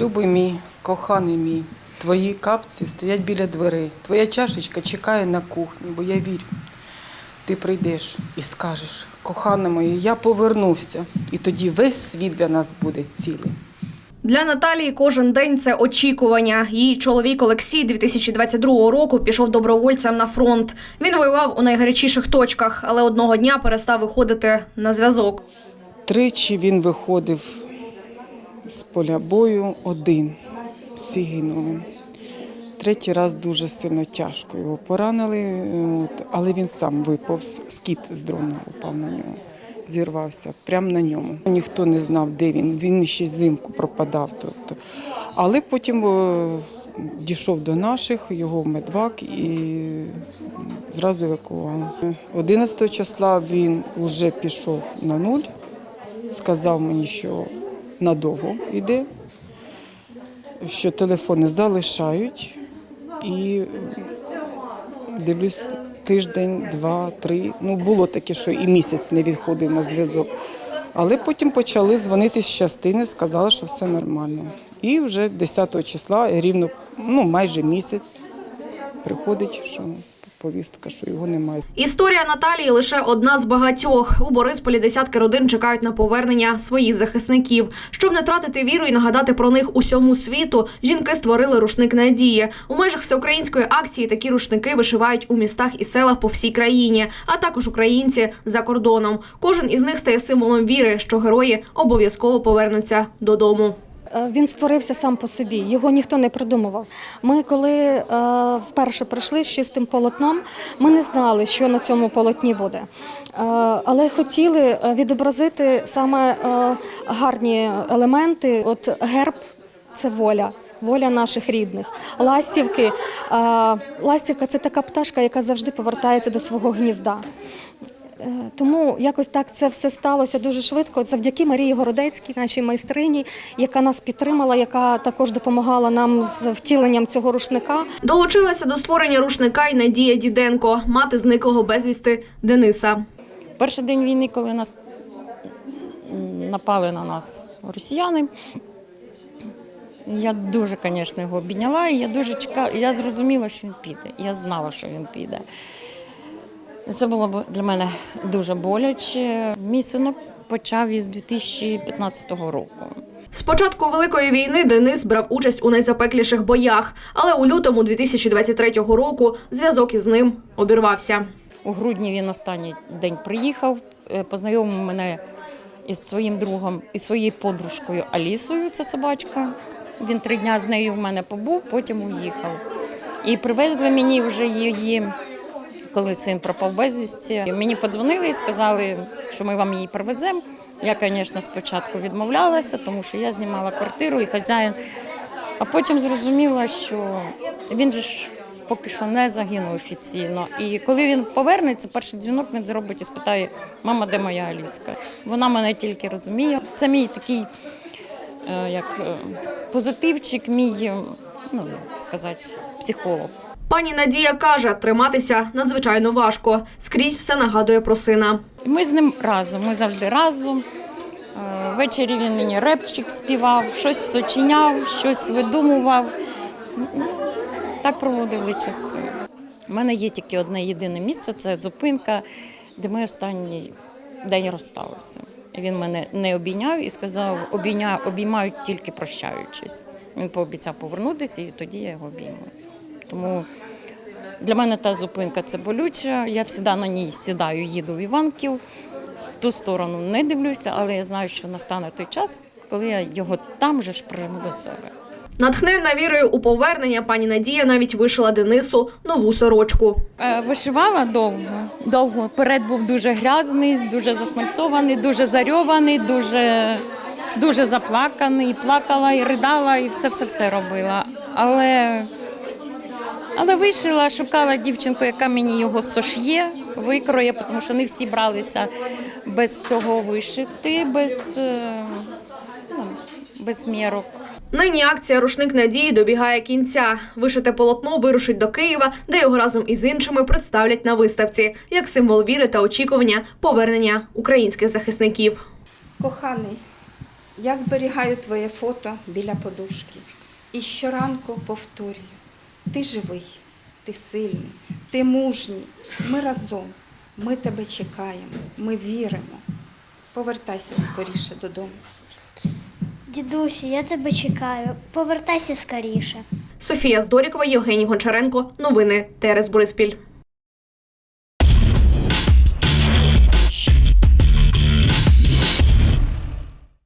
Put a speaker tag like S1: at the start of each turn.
S1: Любий мій, коханий мій, твої капці стоять біля дверей. Твоя чашечка чекає на кухні, бо я вірю. Ти прийдеш і скажеш, кохана моя, я повернувся. І тоді весь світ для нас буде цілий.
S2: Для Наталії кожен день це очікування. Її чоловік Олексій 2022 року пішов добровольцем на фронт. Він воював у найгарячіших точках, але одного дня перестав виходити на зв'язок.
S1: Тричі він виходив з поля бою один. Всі гинули. Третій раз дуже сильно тяжко його поранили, от, але він сам виповз, скіт з дрона упав на нього, зірвався прямо на ньому. Ніхто не знав, де він. Він ще зимку пропадав. Тобто. Але потім е, дійшов до наших, його медвак і зразу евакували. 11 числа він вже пішов на нуль сказав мені, що надовго йде, що телефони залишають. І е, дивлюсь, тиждень, два, три. Ну, було таке, що і місяць не відходив на зв'язок. Але потім почали дзвонити з частини, сказали, що все нормально. І вже 10 числа, рівно ну, майже місяць, приходить, що повістка, що його немає.
S2: Історія Наталії лише одна з багатьох. У Борисполі десятки родин чекають на повернення своїх захисників. Щоб не тратити віру і нагадати про них усьому світу, жінки створили рушник надії. У межах всеукраїнської акції такі рушники вишивають у містах і селах по всій країні, а також українці за кордоном. Кожен із них стає символом віри, що герої обов'язково повернуться додому.
S3: Е, Він створився сам по собі, його ніхто не придумував. Ми, коли е, вперше прийшли з чистим полотном, ми не знали, що на цьому полотні буде. Е, але хотіли відобразити саме гарні елементи. От герб це воля. Воля наших рідних. Ластівки. Ластівка це така пташка, яка завжди повертається до свого гнізда. Е, Тому якось так це все сталося дуже швидко. Завдяки Марії Городецькій, нашій майстрині, яка нас підтримала, яка також допомагала нам з втіленням цього рушника.
S2: Долучилася до створення рушника й Надія Діденко, мати зниклого безвісти Дениса.
S4: Перший день війни, коли нас напали на нас росіяни, я дуже, звісно, його обійняла, і я дуже чекала, я зрозуміла, що він піде. Я знала, що він піде. Це було для мене дуже боляче. Мій синок почав із 2015 року.
S2: З початку великої війни Денис брав участь у найзапекліших боях, але у лютому 2023 року зв'язок із ним обірвався.
S4: У грудні він останній день приїхав, е, познайомив мене із своїм другом і своєю подружкою Алісою, це собачка. Він три дні з нею в мене побув, потім уїхав. І привезли мені вже її, коли син пропав безвісті. Мені подзвонили і сказали, що ми вам її привеземо. Я, звісно, спочатку відмовлялася, тому що я знімала квартиру і хазяїн. А потім зрозуміла, що він же ж поки що не загинув офіційно. І коли він повернеться, перший дзвінок він зробить і спитає: мама, де моя Аліска? Вона мене тільки розуміє. Це мій такий е, як е, позитивчик, мій, ну сказати, психолог.
S2: Пані Надія каже, триматися надзвичайно важко. Скрізь все нагадує про сина.
S4: Ми з ним разом, ми завжди разом. Е, Ввечері він мені репчик співав, щось сочиняв, щось видумував. Так проводили часи. У мене є тільки одне єдине місце це зупинка, де ми останній день розсталися. Він мене не обійняв і сказав, обіймають тільки прощаючись. Він пообіцяв повернутися, і тоді я його обійму. Тому для мене та зупинка це болюча. Я завжди на ній сідаю, їду в Іванків. В ту сторону не дивлюся, але я знаю, що настане той час, коли я його там же ж прижму до себе.
S2: Натхненна вірою у повернення пані Надія навіть вишила Денису нову сорочку.
S4: Е, Вишивала довго. Довго. Перед був дуже грязний, дуже засмальцований, дуже зарьований, дуже, дуже заплаканий. Плакала і ридала, і все-все-все робила. Але, але вишила, шукала дівчинку, яка мені його сошє, викроє, тому що не всі бралися без цього вишити, без, е, ну, без мірок.
S2: Нині акція Рушник Надії добігає кінця. Вишите полотно вирушить до Києва, де його разом із іншими представлять на виставці як символ віри та очікування повернення українських захисників.
S5: Коханий, Я зберігаю твоє фото біля подушки і щоранку повторюю: ти живий, ти сильний, ти мужній. Ми разом, ми тебе чекаємо, ми віримо. Повертайся скоріше додому.
S6: Дідусю, я тебе чекаю. Повертайся скоріше.
S2: Софія Здорікова, Євгеній Гончаренко. Новини Терес Бориспіль.